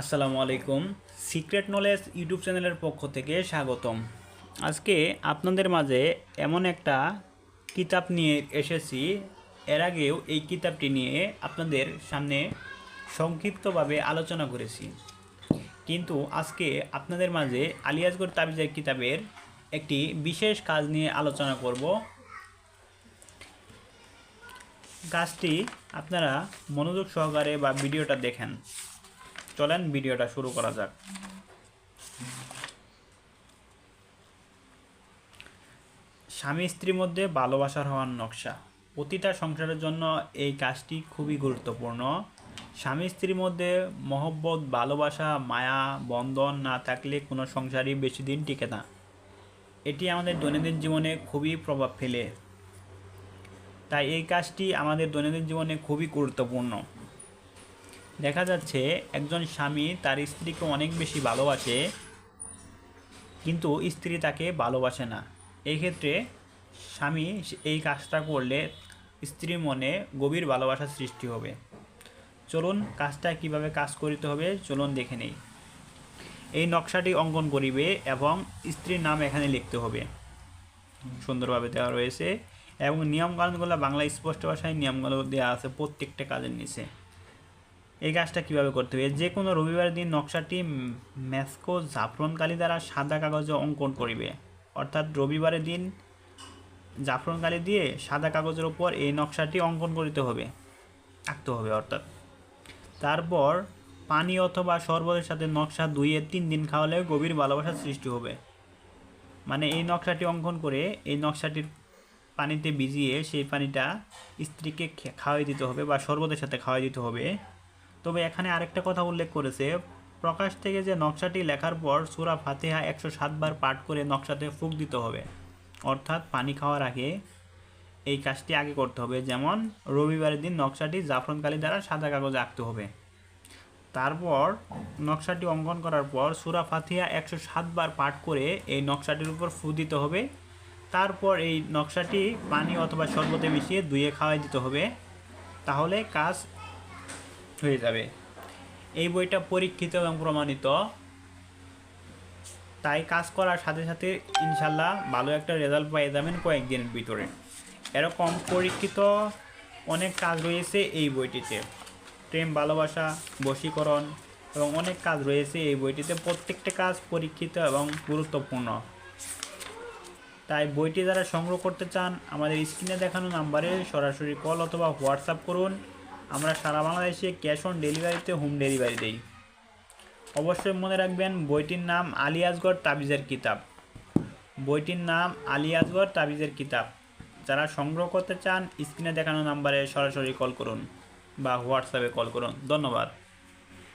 আসসালামু আলাইকুম। Secret knowledge YouTube চ্যানেলের পক্ষ থেকে স্বাগতম। আজকে আপনাদের মাঝে এমন একটা কিতাব নিয়ে এসেছি। এর আগেও এই কিতাবটি নিয়ে আপনাদের সামনে সংক্ষিপ্তভাবে আলোচনা করেছি। কিন্তু আজকে আপনাদের মাঝে আলিয়াজগড় তাবিজের কিতাবের একটি বিশেষ কাজ নিয়ে আলোচনা করব। কাজটি আপনারা মনোযোগ সহকারে বা ভিডিওটা দেখেন। চলেন, ভিডিওটা শুরু করা যাক। স্বামী স্ত্রীর মধ্যে ভালোবাসার হওয়ার নকশা। প্রতিটা সংসারের জন্য এই কাজটি খুবই গুরুত্বপূর্ণ। স্বামী স্ত্রীর মধ্যে মহব্বত, ভালোবাসা, মায়া, বন্ধন না থাকলে কোনো সংসারই বেশি দিন টিকে না। এটি আমাদের দৈনন্দিন জীবনে খুবই প্রভাব ফেলে। তাই এই কাজটি আমাদের দৈনন্দিন জীবনে খুবই গুরুত্বপূর্ণ। দেখা যাচ্ছে একজন স্বামী তার স্ত্রীকে অনেক বেশি ভালোবাসে, কিন্তু স্ত্রী তাকে ভালোবাসে না। এই ক্ষেত্রে স্বামী এই কাজটা করলে স্ত্রীর মনে গভীর ভালোবাসার সৃষ্টি হবে। চলুন কাজটা কীভাবে কাজ করিতে হবে, চলুন দেখে নেই। এই নকশাটি অঙ্কন করিবে এবং স্ত্রীর নাম এখানে লিখতে হবে। সুন্দরভাবে দেওয়া রয়েছে এবং নিয়মকানুনগুলো বাংলা স্পষ্ট ভাষায় নিয়মগুলো দেওয়া আছে প্রত্যেকটা কাজের নিচে। এই কাজটা কীভাবে করতে হবে? যে কোনো রবিবার দিন নকশাটি ম্যাসকো জাফরন কালি দ্বারা সাদা কাগজে অঙ্কন করিবে। অর্থাৎ রবিবারের দিন জাফরন কালি দিয়ে সাদা কাগজের উপর এই নকশাটি অঙ্কন করিতে হবে, আঁকতে হবে অর্থাৎ। তারপর পানি অথবা শরবতের সাথে নকশা ধুয়ে তিন দিন খাওয়ালে গভীর ভালোবাসার সৃষ্টি হবে। মানে এই নকশাটি অঙ্কন করে এই নকশাটির পানিতে ভিজিয়ে সেই পানিটা স্ত্রীকে খাওয়াই দিতে হবে বা শরবতের সাথে খাওয়াই দিতে হবে। তবে এখানে আরেকটা কথা উল্লেখ করেছে। প্রকাশ থেকে যে নকশাটি লেখার পর সুরা ফাতেহা একশো সাতবার পাঠ করে নকশাতে ফুক দিতে হবে। অর্থাৎ পানি খাওয়ার আগে এই কাজটি আগে করতে হবে। যেমন, রবিবারের দিন নকশাটি জাফরন কালি দ্বারা সাদা কাগজে আঁকতে হবে। তারপর নকশাটি অঙ্কন করার পর সুরা ফাতিহা একশো সাতবার পাঠ করে এই নকশাটির উপর ফু দিতে হবে। তারপর এই নকশাটি পানি অথবা শরবতে মিশিয়ে ধুয়ে খাওয়াই দিতে হবে। তাহলে কাজ হয়ে যাবে। এই বইটা পরীক্ষিত এবং প্রমাণিত। তাই কাজ করার সাথে সাথে ইনশাল্লাহ ভালো একটা রেজাল্ট পেয়ে যাবেন কয়েকদিনের ভিতরে। এরকম পরীক্ষিত অনেক কাজ রয়েছে এই বইটিতে। প্রেম, ভালোবাসা, বশীকরণ এবং অনেক কাজ রয়েছে এই বইটিতে। প্রত্যেকটা কাজ পরীক্ষিত এবং গুরুত্বপূর্ণ। তাই বইটি যারা সংগ্রহ করতে চান, আমাদের স্ক্রিনে দেখানো নাম্বারে সরাসরি কল অথবা হোয়াটসঅ্যাপ করুন। আমরা সারা বাংলাদেশে ক্যাশ অন ডেলিভারিতে হোম ডেলিভারি দেই। অবশ্যই মনে রাখবেন বইটির নাম আলিয়াজগড় তাবিজের কিতাব। বইটির নাম আলিয়াজগড় তাবিজের কিতাব। যারা সংগ্রহ করতে চান, স্ক্রিনে দেখানো নাম্বারে সরাসরি কল করুন বা হোয়াটসঅ্যাপে কল করুন। ধন্যবাদ।